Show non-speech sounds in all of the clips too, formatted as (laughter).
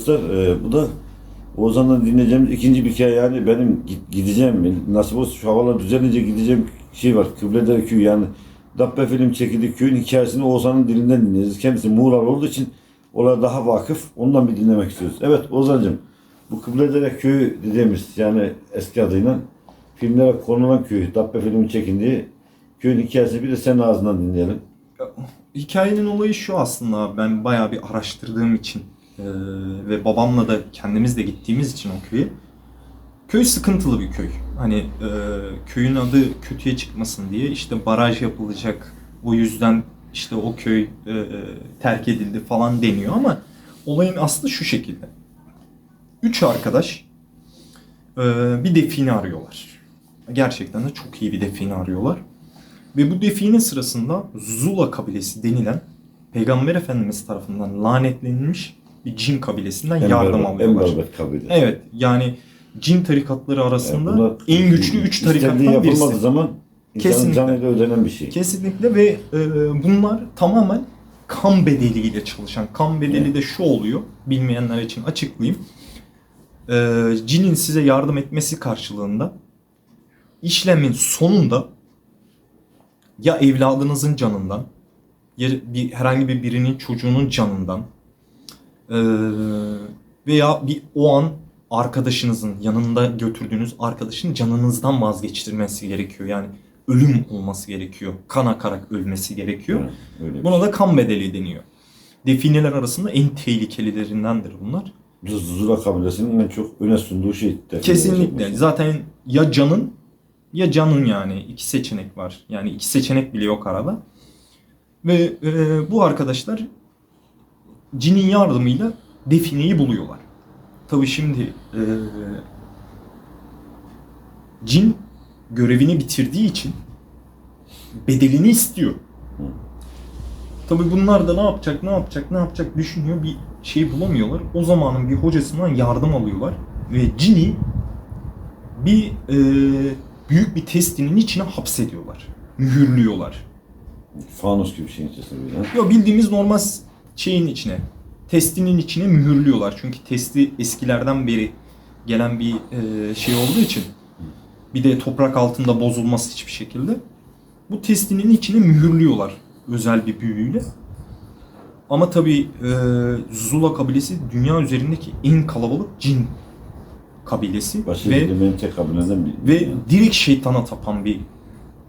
Dostlar e, bu da Ozan'dan dinleyeceğimiz ikinci bir hikaye yani benim gi- gideceğim nasip olsa şu havalar düzelince gideceğim şey var Kıbledere köyü yani Dabbe film çekildi köyün hikayesini Ozan'ın dilinden dinleyeceğiz. Kendisi Muğlal olduğu için oraya daha vakıf ondan bir dinlemek istiyoruz. Evet Ozan'cığım bu Kıbledere köyü dediğimiz yani eski adıyla filmlere konulan köy Dabbe filmin çekindiği köyün hikayesini bir de senin ağzından dinleyelim. Hikayenin olayı şu aslında ben bayağı bir araştırdığım için eee, ve babamla da kendimiz de gittiğimiz için o köye. Köy sıkıntılı bir köy. Hani eee, köyün adı kötüye çıkmasın diye işte baraj yapılacak. O yüzden işte o köy eee, terk edildi falan deniyor ama olayın aslı şu şekilde. Üç arkadaş eee, bir define arıyorlar. Gerçekten de çok iyi bir define arıyorlar. Ve bu define sırasında Zula kabilesi denilen Peygamber Efendimiz tarafından lanetlenilmiş bir cin kabilesinden En yardım alıyorlar. berbat kabile. Evet yani cin tarikatları arasında Bunlar en güçlü üç tarikattan birisi. zaman Kesinlikle. canıyla ödenen bir şey. Kesinlikle ve e, bunlar tamamen kan bedeliyle çalışan. Kan bedeli de şu oluyor. Bilmeyenler için açıklayayım. E, cinin size yardım etmesi karşılığında işlemin sonunda ya evladınızın canından ya bir herhangi bir birinin çocuğunun canından e, veya bir o an arkadaşınızın yanında götürdüğünüz arkadaşın canınızdan vazgeçtirmesi gerekiyor. Yani ölüm olması gerekiyor. Kan akarak ölmesi gerekiyor. Evet, Buna da kan bedeli deniyor. Defineler arasında en tehlikelilerindendir bunlar. şey. Zula kabilesinin en çok öne sunduğu şey. Kesinlikle. Zaten ya canın ya canın yani iki seçenek var. Yani iki seçenek bile yok arada. Ve e, bu arkadaşlar cinin yardımıyla defineyi buluyorlar. Tabi şimdi e, cin görevini bitirdiği için bedelini istiyor. Tabi bunlar da ne yapacak, ne yapacak, ne yapacak düşünüyor. Bir şey bulamıyorlar. O zamanın bir hocasından yardım alıyorlar. Ve cini bir e, büyük bir testinin içine hapsediyorlar. Mühürlüyorlar. Fanus gibi bir şeyin içerisinde. Ya bildiğimiz normal şeyin içine, testinin içine mühürlüyorlar. Çünkü testi eskilerden beri gelen bir e, şey olduğu için bir de toprak altında bozulmaz hiçbir şekilde. Bu testinin içine mühürlüyorlar özel bir büyüyle. Ama tabii e, Zula kabilesi dünya üzerindeki en kalabalık cin kabilesi Başı ve demenin tek kabileden bir. ve direkt şeytana tapan bir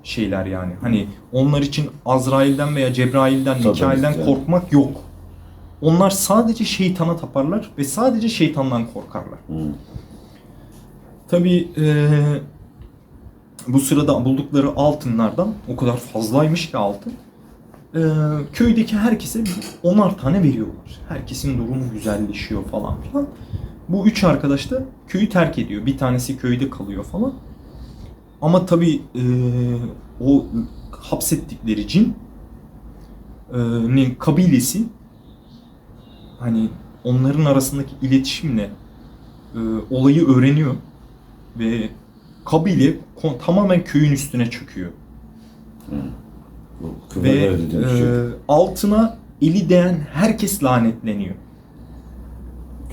şeyler yani. Hani onlar için Azrail'den veya Cebrail'den, Satanist Mikail'den yani. korkmak yok. Onlar sadece şeytana taparlar ve sadece şeytandan korkarlar. Hı. Tabii eee, bu sırada buldukları altınlardan o kadar fazlaymış ki altın. eee, köydeki herkese onar tane veriyorlar. Herkesin durumu güzelleşiyor falan filan. Bu üç arkadaş da köyü terk ediyor. Bir tanesi köyde kalıyor falan. Ama tabii eee, o hapsettikleri cin ne kabilesi hani onların arasındaki iletişimle eee, olayı öğreniyor ve kabile tamamen köyün üstüne çöküyor. Bu Ve Kıbledere dediğim şey. e, altına eli değen herkes lanetleniyor.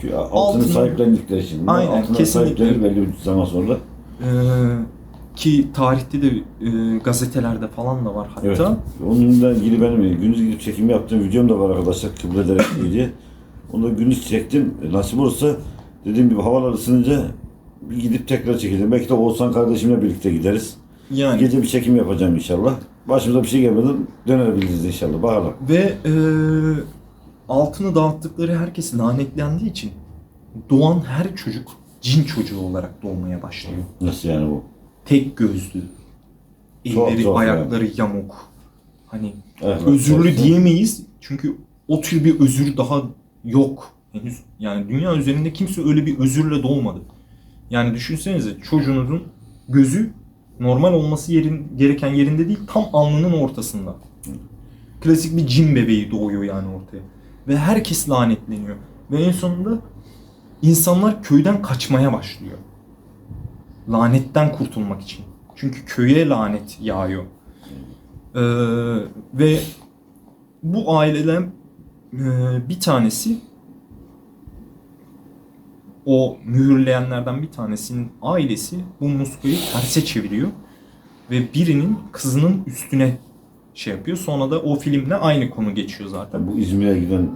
Ki Altını altını- sahiplendikleri için. Aynen, altına kesinlikle. belli bir zaman sonra. E, ki tarihte de e, gazetelerde falan da var hatta. Evet. Onunla ilgili benim gündüz gidip çekim yaptığım videom da var arkadaşlar Kıbledere diye. Onu gündüz çektim. E, Nasip olursa dediğim gibi havalar ısınınca bir gidip tekrar çekeceğim. Belki de Oğuzhan kardeşimle birlikte gideriz. Yani Gece bir çekim yapacağım inşallah. Başımıza bir şey gelmeden dönebiliriz inşallah. Bakalım. ve e, altını dağıttıkları herkes lanetlendiği için doğan her çocuk cin çocuğu olarak doğmaya başlıyor. Nasıl yani bu? Tek gözlü, Çok elleri zor ayakları yamuk. Hani Evet, özürlü çok- diyemeyiz. Çünkü o tür bir özür daha yok henüz. Yani dünya üzerinde kimse öyle bir özürle doğmadı. Yani düşünsenize çocuğunuzun gözü normal olması yerin, gereken yerinde değil tam alnının ortasında. Klasik bir cin bebeği doğuyor yani ortaya. Ve herkes lanetleniyor. Ve en sonunda insanlar köyden kaçmaya başlıyor. Lanetten kurtulmak için. Çünkü köye lanet yağıyor. Ee, ve bu aileden e, bir tanesi o mühürleyenlerden bir tanesinin ailesi bu muskayı terse çeviriyor ve birinin kızının üstüne şey yapıyor. Sonra da o filmle aynı konu geçiyor zaten. Bu İzmir'e giden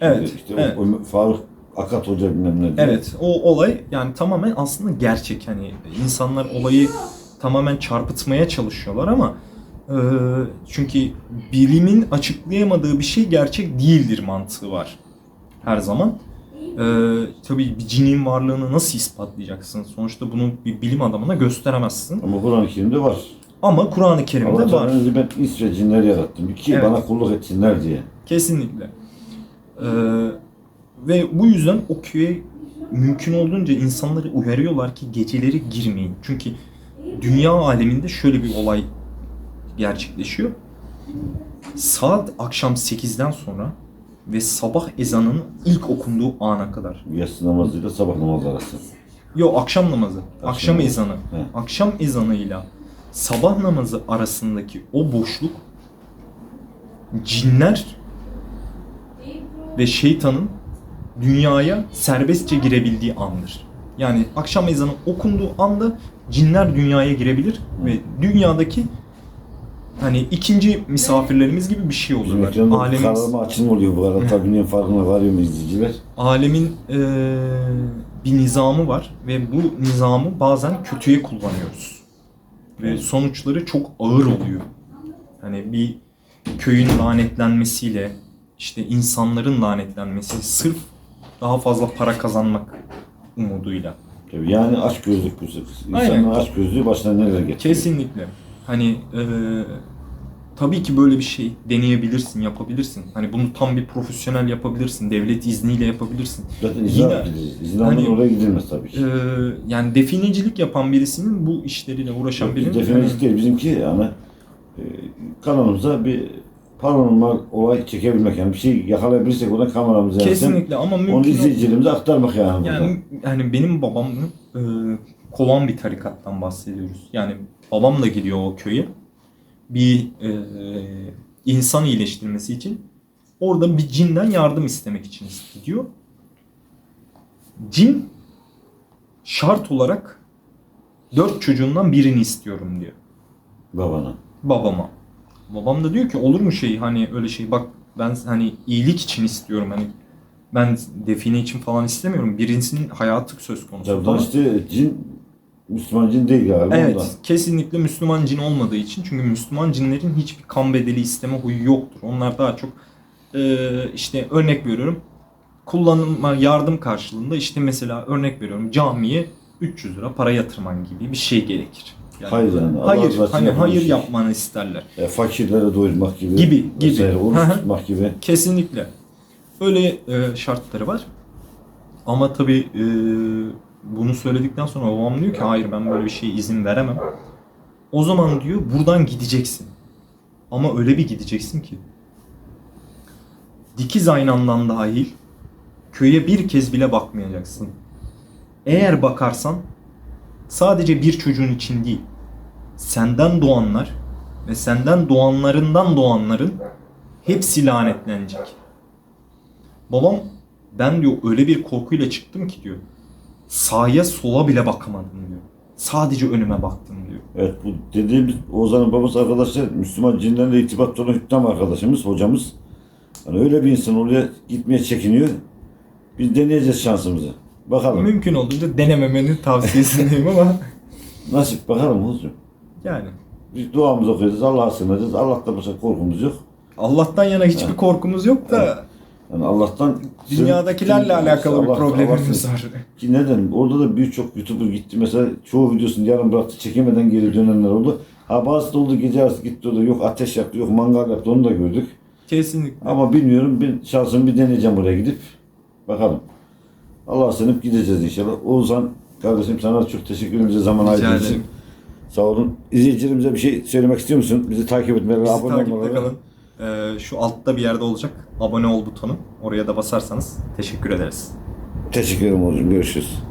Evet, işte evet. O, o Faruk Akat Hoca bilmem ne diye. Evet, o olay yani tamamen aslında gerçek. Hani insanlar olayı tamamen çarpıtmaya çalışıyorlar ama çünkü bilimin açıklayamadığı bir şey gerçek değildir mantığı var her zaman. E, tabii bir cinin varlığını nasıl ispatlayacaksın? Sonuçta bunu bir bilim adamına gösteremezsin. Ama Kur'an-ı Kerim'de var. Ama Kur'an-ı Kerim'de Allah var. Teala ben İsveç cinleri yarattım. Ki Evet. bana kulluk etsinler diye. Kesinlikle. Ee, ve bu yüzden o köye mümkün olduğunca insanları uyarıyorlar ki geceleri girmeyin. Çünkü dünya aleminde şöyle bir olay gerçekleşiyor. Saat akşam 8'den sonra ve sabah ezanının ilk okunduğu ana kadar. Yatsı namazıyla sabah namazı arası. Yo akşam namazı, akşam namazı. ezanı. He. Akşam ezanıyla sabah namazı arasındaki o boşluk cinler ve şeytanın dünyaya serbestçe girebildiği andır. Yani akşam ezanı okunduğu anda cinler dünyaya girebilir ve dünyadaki hani ikinci misafirlerimiz gibi bir şey olurlar. ekranda Alemimiz, kararma açılma oluyor bu arada. Tabii bunun farkına varıyor mu izleyiciler? alemin eee, bir nizamı var ve bu nizamı bazen kötüye kullanıyoruz. Ve sonuçları çok ağır oluyor. Hani bir köyün lanetlenmesiyle işte insanların lanetlenmesi sırf daha fazla para kazanmak umuduyla. Yani aç gözlük bu. Aynen. İnsanın aç gözlüğü başına neler getiriyor. Kesinlikle. Hani eee, tabii ki böyle bir şey deneyebilirsin, yapabilirsin. Hani bunu tam bir profesyonel yapabilirsin. Devlet izniyle yapabilirsin. Zaten izin Yine-. İzin hani- almadan oraya gidilmez tabii ki. Eee, yani definecilik yapan birisinin bu işleriyle uğraşan Yok, birinin definecilik hani- değil. Bizimki yani e, kanalımıza bir paranormal olay çekebilmek yani bir şey yakalayabilirsek oradan kameramıza yansın. kesinlikle ama Onu mümkün izleyicilerimize aktarmak yani, yani yani benim babam eee, kovan bir tarikattan bahsediyoruz. Yani babam da gidiyor o köye. Bir eee, insan iyileştirmesi için orada bir cinden yardım istemek için gidiyor. Cin şart olarak dört çocuğundan birini istiyorum diyor. Babana. babama. Babam da diyor ki olur mu şey hani öyle şey bak ben hani iyilik için istiyorum hani ben define için falan istemiyorum. Birincisinin hayatı söz konusu. Falan. işte cin Müslüman cin değil galiba Evet, ondan. kesinlikle Müslüman cin olmadığı için çünkü Müslüman cinlerin hiçbir kan bedeli isteme huyu yoktur. Onlar daha çok eee, işte örnek veriyorum kullanıma yardım karşılığında işte mesela örnek veriyorum camiye 300 lira para yatırman gibi bir şey gerekir. Yani Hayır yani, Allah Hayır, hani hayır şey. yapmanı isterler. E, fakirlere doyurmak gibi. Gibi, gibi. oruç tutmak gibi. Kesinlikle. Öyle e, şartları var. Ama tabii e, bunu söyledikten sonra babam diyor ki hayır ben böyle bir şeye izin veremem. O zaman diyor buradan gideceksin. Ama öyle bir gideceksin ki. Dikiz aynandan dahil köye bir kez bile bakmayacaksın. Eğer bakarsan sadece bir çocuğun için değil, senden doğanlar ve senden doğanlarından doğanların hepsi lanetlenecek. Babam ben diyor öyle bir korkuyla çıktım ki diyor. Sağa sola bile bakamadım diyor. Sadece önüme baktım diyor. Evet bu dediğimiz Ozan'ın babası arkadaşlar Müslüman cinlerle irtibatlı olan Hüttam arkadaşımız, hocamız. Hani öyle bir insan oraya gitmeye çekiniyor. Biz deneyeceğiz şansımızı. Bakalım. Mümkün olduğunca denememeni tavsiyesindeyim ama (laughs) Nasip bakalım hocam. yani Biz duamızı okuyacağız, Allah'a sığınacağız. Allah'tan başka korkumuz yok. Allah'tan yana hiçbir korkumuz yok da Yani Allah'tan dünyadakilerle sığın- alakalı bir Allah- problemimiz Allah- var. Ki neden? Orada da birçok YouTuber gitti. Mesela çoğu videosunu yarım bıraktı. Çekemeden geri dönenler oldu. Ha bazısı da oldu gece arası gitti o da yok ateş yaktı yok mangal yaptı onu da gördük. Kesinlikle. Ama bilmiyorum bir şansımı bir deneyeceğim oraya gidip. Bakalım. Allah'a sığınıp gideceğiz inşallah. Oğuzhan kardeşim sana çok teşekkür ederim bize zaman ayırdığın için. Sağ olun. İzleyicilerimize bir şey söylemek istiyor musun? Bizi takip etmeleri, Bizi abone takipte olmaları. kalın. Ee, şu altta bir yerde olacak abone ol butonu. Oraya da basarsanız teşekkür ederiz. Teşekkür ederim. Görüşürüz.